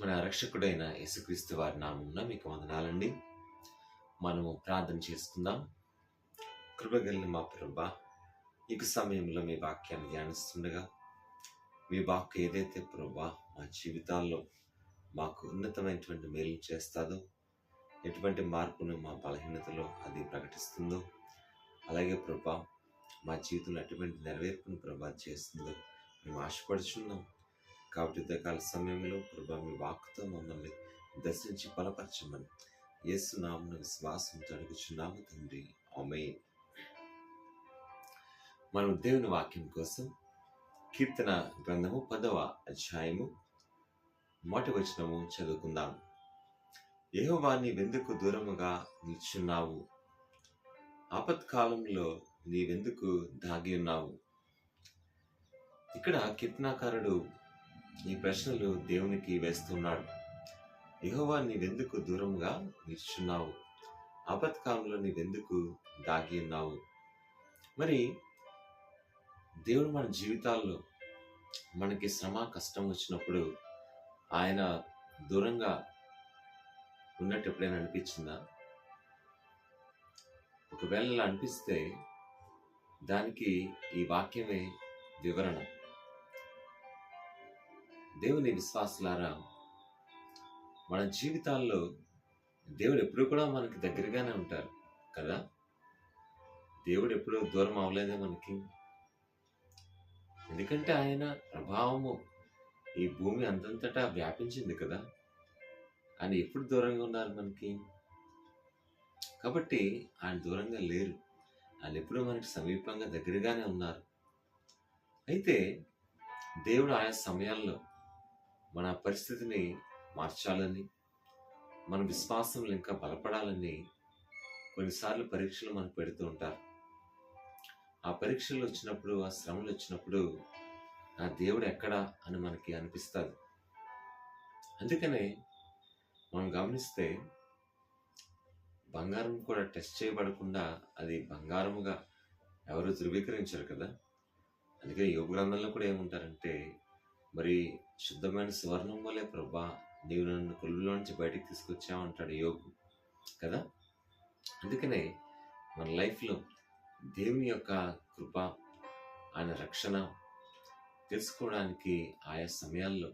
మన రక్షకుడైన యేసుక్రీస్తు వారి నామమున మీకు వందనాలండి. మనము ప్రార్థన చేసుకుందాం. కృపగలిని మా ప్రభా ఇక సమయంలో మీ వాక్యాన్ని ధ్యానిస్తుండగా మీ వాక్ ఏదైతే ప్రభా మా జీవితాల్లో మాకు ఉన్నతమైనటువంటి మేలు చేస్తాదో ఎటువంటి మార్పును మా బలహీనతలో అది ప్రకటిస్తుందో అలాగే ప్రభా మా జీవితంలో ఎటువంటి నెరవేర్పును ప్రభా చేస్తుందో మేము ఆశపడుచున్నాం. కాబట్టి ఉదయకాల సమయంలో ప్రభా మీ వాక్తో మమ్మల్ని దర్శించి బలపరచమని యేసు నామన విశ్వాసంతో అడుగుచున్నాము తండ్రి. ఆమె మనం దేవుని వాక్యం కోసం కీర్తన గ్రంథము పదవ అధ్యాయము మొదటి వచనము చదువుకుందాం. యహోవాన్ని వెందుకు దూరముగా నిల్చున్నావు? ఆపత్కాలంలో నీవెందుకు దాగి ఉన్నావు? ఇక్కడ కీర్తనాకారుడు ఈ ప్రశ్నలు దేవునికి వేస్తున్నాడు. యెహోవా నీవెందుకు దూరంగా నిల్చున్నావు? ఆపత్కాలంలో నీవెందుకు దాగి ఉన్నావు? మరి దేవుడు మన జీవితాల్లో మనకి శ్రమ కష్టం వచ్చినప్పుడు ఆయన దూరంగా ఉన్నట్టు ఎప్పుడైనా అనిపించిందా? ఒకవేళ అనిపిస్తే దానికి ఈ వాక్యమే వివరణ. దేవుని విశ్వాసులారా మన జీవితాల్లో దేవుడు ఎప్పుడు కూడా మనకి దగ్గరగానే ఉంటారు కదా? దేవుడు ఎప్పుడు దూరం అవ్వలేదే మనకి. ఎందుకంటే ఆయన ప్రభావము ఈ భూమి అంతంతటా వ్యాపించింది కదా? ఆయన ఎప్పుడు దూరంగా ఉన్నారు మనకి? కాబట్టి ఆయన దూరంగా లేరు. ఆయన ఎప్పుడు మనకి సమీపంగా దగ్గరగానే ఉన్నారు. అయితే దేవుడు ఆయా సమయాల్లో మన పరిస్థితిని మార్చాలని మన విశ్వాసంలో ఇంకా బలపడాలని కొన్నిసార్లు పరీక్షలు మనకు పెడుతూ ఉంటారు. ఆ పరీక్షలు వచ్చినప్పుడు ఆ శ్రమలు వచ్చినప్పుడు నా దేవుడు ఎక్కడా అని మనకి అనిపిస్తుంది. అందుకనే మనం గమనిస్తే బంగారం కూడా టెస్ట్ చేయబడకుండా అది బంగారముగా ఎవరు ధృవీకరించారు కదా. అందుకే యోగ గ్రంథంలో కూడా ఏముంటారంటే మరి శుద్ధమైన సువర్ణం వలె ప్రభా నీవు నన్ను కొలువులోంచి బయటకు బయటికి తీసుకొచ్చావంటాడు యోగు కదా? అందుకనే మన లైఫ్లో దేవుని యొక్క కృప ఆయన రక్షణ తెలుసుకోవడానికి ఆయా సమయాల్లో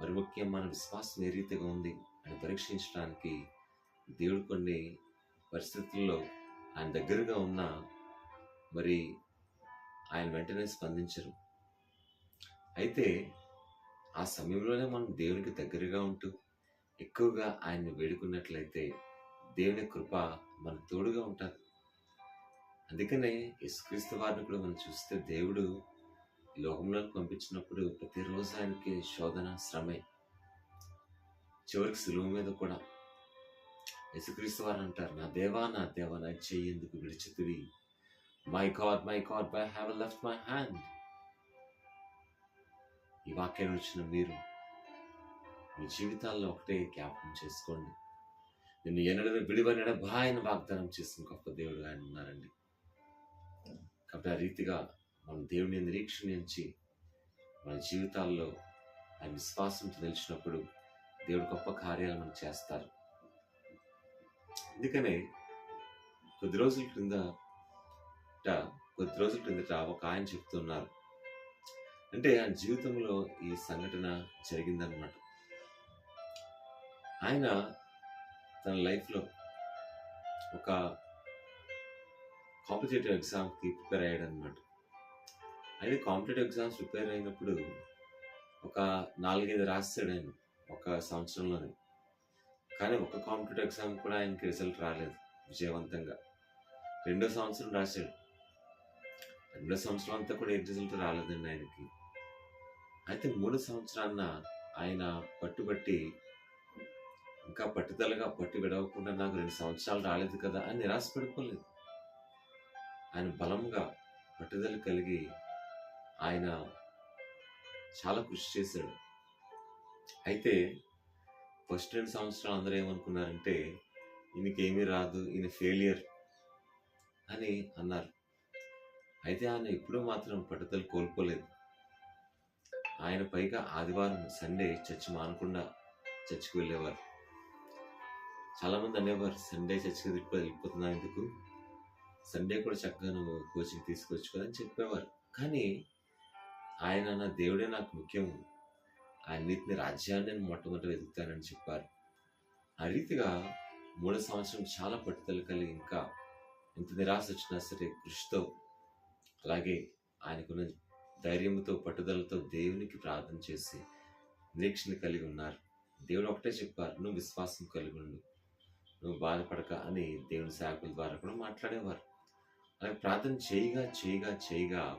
మరి ముఖ్యం మన విశ్వాసం ఏ రీతిగా ఉంది అని పరీక్షించడానికి దేవుడు కొన్ని పరిస్థితుల్లో ఆయన దగ్గరగా ఉన్న మరి ఆయన వెంటనే స్పందించరు. అయితే ఆ సమయంలోనే మనం దేవునికి దగ్గరగా ఉంటూ ఎక్కువగా ఆయన్ని వేడుకున్నట్లయితే దేవుని కృప మన తోడుగా ఉంటుంది అందుకనే యేసుక్రీస్తు వారిని కూడా మనం చూస్తే దేవుడు లోకంలోకి పంపించినప్పుడు ప్రతిరోజు ఆయనకి శోధన శ్రమే. చివరికి సులువు మీద కూడా యేసుక్రీస్తు వారు అంటారు నా దేవా నా దేవా నా చెయ్యి ఎందుకు విడిచితివి? My God my God why have left my hand ఈ వాక్యాన్ని వచ్చిన మీరు మీ జీవితాల్లో ఒకటే జ్ఞాపకం చేసుకోండి. నిన్ను ఎన్నడని విడివనడ బాయన వాగ్దానం చేసిన గొప్ప దేవుడు ఆయన ఉన్నారండి. కాబట్టి ఆ రీతిగా మన దేవుని నిరీక్షణించి మన జీవితాల్లో ఆయన విశ్వాసంతో నిలిచినప్పుడు దేవుడు గొప్ప కార్యాలు మనం చేస్తారు. అందుకనే కొద్ది రోజుల క్రింద కొద్ది రోజుల క్రిందట ఒక ఆయన చెప్తున్నారు. అంటే ఆయన జీవితంలో ఈ సంఘటన జరిగిందనమాట ఆయన తన లైఫ్లో ఒక కాంపిటేటివ్ ఎగ్జామ్కి ప్రిపేర్ అయ్యాడు అనమాట అయితే కాంపిటేటివ్ ఎగ్జామ్స్ ప్రిపేర్ అయినప్పుడు ఒక నాలుగైదు రాస్తాడు ఆయన ఒక సంవత్సరంలోనే. కానీ ఒక కాంపిటేటివ్ ఎగ్జామ్ కూడా ఆయనకి రిజల్ట్ రాలేదు విజయవంతంగా. రెండో సంవత్సరం రాశాడు. రెండో సంవత్సరం అంతా కూడా ఏ రిజల్ట్ రాలేదండి ఆయనకి. అయితే మూడు సంవత్సరాన్న ఆయన పట్టుబట్టి ఇంకా పట్టుదలగా పట్టు విడవకుండా నాకు రెండు సంవత్సరాలు రాలేదు కదా అని నిరాశపడిపోలేదు ఆయన బలంగా పట్టుదల కలిగి ఆయన చాలా కృషి చేశాడు. అయితే ఫస్ట్ రెండు సంవత్సరాలు అందరూ ఏమనుకున్నారంటే ఈయనకేమీ రాదు ఈయన ఫెయిలియర్ అని అన్నారు. అయితే ఆయన ఎప్పుడూ మాత్రం పట్టుదల కోల్పోలేదు. ఆయన పైగా ఆదివారం సండే చర్చి మానకుండా చర్చికి వెళ్ళేవారు. చాలామంది అనేవారు సండే చర్చికి వెళ్ళిపో వెళ్ళిపోతున్నా ఎందుకు? సండే కూడా చక్కగా నువ్వు కోచింగ్ తీసుకోవచ్చు కదా అని చెప్పేవారు. కానీ ఆయన నా దేవుడే నాకు ముఖ్యం. ఆయన రాజ్యాన్ని నేను వెతుకుతానని చెప్పారు. ఆ రీతిగా మూడో సంవత్సరం చాలా పట్టుదల కలిగి ఇంకా ఎంత నిరాశ వచ్చినా సరే కృషితో అలాగే ఆయనకున్న ధైర్యంతో పట్టుదలతో దేవునికి ప్రార్థన చేసి నిరీక్షణ కలిగి ఉన్నారు. దేవుడు ఒకటే చెప్పారు నువ్వు విశ్వాసం కలిగి ఉండు. నువ్వు బాధపడక అని దేవుని సేవకుల ద్వారా కూడా మాట్లాడేవారు. అలాగే ప్రార్థన చేయగా చేయగా చేయగా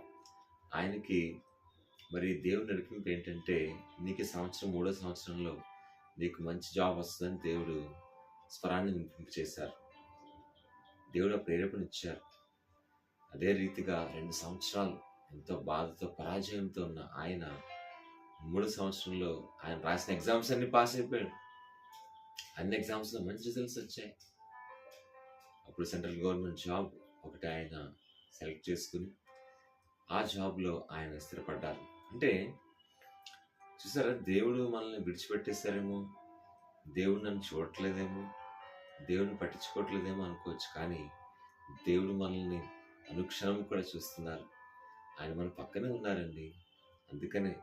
ఆయనకి మరి దేవుని నడిపింపు ఏంటంటే నీకు సంవత్సరం మూడో సంవత్సరంలో నీకు మంచి జాబ్ వస్తుందని దేవుడు స్వరాన్ని నింపింపు చేశారు. దేవుడు ఆ ప్రేరేపణ ఇచ్చారు. అదే రీతిగా రెండు సంవత్సరాలు ఎంతో బాధతో పరాజయంతో ఉన్న ఆయన మూడు సంవత్సరంలో ఆయన రాసిన ఎగ్జామ్స్ అన్ని పాస్ అయిపోయాడు. అన్ని ఎగ్జామ్స్లో మంచి రిజల్ట్స్ వచ్చాయి. అప్పుడు సెంట్రల్ గవర్నమెంట్ జాబ్ ఒకటి ఆయన సెలెక్ట్ చేసుకుని ఆ జాబ్లో ఆయన స్థిరపడ్డారు. అంటే చూసారా దేవుడు మనల్ని విడిచిపెట్టేస్తారేమో దేవుడు నన్ను చూడట్లేదేమో దేవుడిని పట్టించుకోవట్లేదేమో అనుకోవచ్చు. కానీ దేవుడు మనల్ని అనుక్షణం కూడా చూస్తున్నారు. ఆయన మన పక్కనే ఉన్నారండి. అందుకనే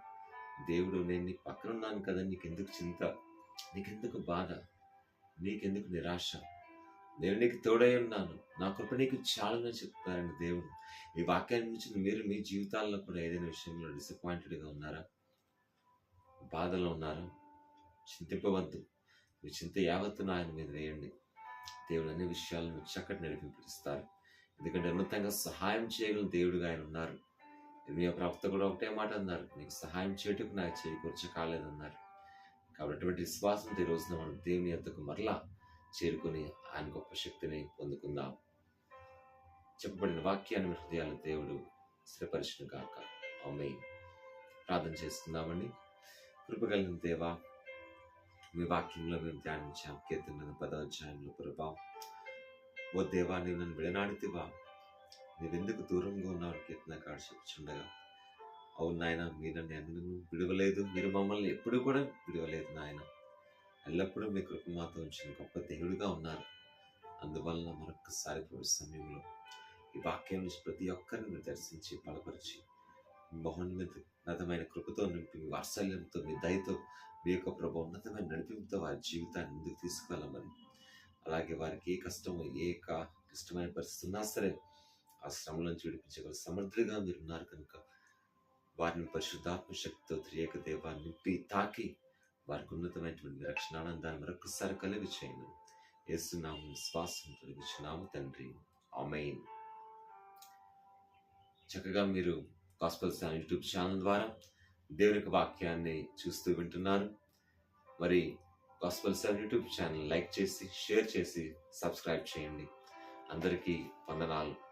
దేవుడు నేను నీ పక్కన ఉన్నాను కదా నీకెందుకు చింత? నీకెందుకు బాధ? నీకెందుకు నిరాశ? నేను నీకు తోడై ఉన్నాను. నా కృప నీకు చాలని చెప్తారండి దేవుడు. ఈ వాక్యాన్ని నుంచి మీరు మీ జీవితాల్లో కూడా ఏదైనా విషయంలో డిసప్పాయింటెడ్గా ఉన్నారా? బాధలో ఉన్నారా? చింతింపవద్దు. మీ చింత యావత్తును ఆయన మీద వేయండి. దేవుడు అన్ని విషయాలను చక్కటి నడిపింపిస్తారు ఎందుకంటే ఉన్నతంగా సహాయం చేయగల దేవుడుగా ఆయన ఉన్నారు. మీ ప్రవక్త కూడా ఒకటే మాట అన్నారు. నీకు సహాయం చేయటకు నాకు చేకూర్చ కాలేదన్నారు. కాబట్టి అటువంటి విశ్వాసంతో ఈ రోజున మనం దేవుని ఎంతకు మరలా చేరుకుని ఆయన గొప్ప శక్తిని పొందుకుందాం. చెప్పబడిన వాక్యాన్ని హృదయాల దేవుడు స్థిరపరిచిన కాక అమ్మాయి ప్రార్థన చేసుకుందామండి కృపగలిగిన దేవా మీ వాక్యంలో మేము ధ్యానించాం. కీర్తన పదోధ్యాయంలో ప్రభా ఓ దేవా నీవు నన్ను విడనాడితివా. నీవెందుకు దూరంగా ఉన్నావు కీర్తన కాడు చెప్పుచుండగా అవును నాయన మీరు నన్ను విడవలేదు. మీరు మమ్మల్ని ఎప్పుడు కూడా విడవలేదు నాయన. ఎల్లప్పుడూ మీ కృప మాతో ఉంచిన గొప్ప దేవుడిగా ఉన్నారు. అందువలన మరొకసారి ప్రభు సమయంలో ఈ వాక్యం నుంచి ప్రతి ఒక్కరిని దర్శించి బలపరిచి మహోన్నతమైన కృపతో నింపి మీ వాత్సల్యంతో మీ దయతో మీ యొక్క ప్రభు ఉన్నతమైన నడిపింపుతో వారి జీవితాన్ని ముందుకు తీసుకువెళ్ళమని. అలాగే వారికి ఏ కష్టము ఏ కా కష్టమైన పరిస్థితి ఉన్నా సరే ఆ శ్రమల నుంచి విడిపించగల సమర్థుడిగా మీరు ఉన్నారు కనుక వారిని పరిశుద్ధాత్మ శక్తితో త్రియేక దేవా నింపి తాకి వారికి ఉన్నతమైనటువంటి రక్షణ ఆనందాన్ని మరొకసారి కలిగి చేయను ఏసునామం విశ్వాసం కలిగించున్నాము తండ్రి. ఆమెన్. చక్కగా మీరు గాస్పల్ యూట్యూబ్ ఛానల్ ద్వారా దేవుని యొక్క వాక్యాన్ని చూస్తూ వింటున్నారు. మరి Gospel Seven YouTube channel like చేసి షేర్ చేసి సబ్స్క్రైబ్ చేయండి. అందరికీ వందనాలు.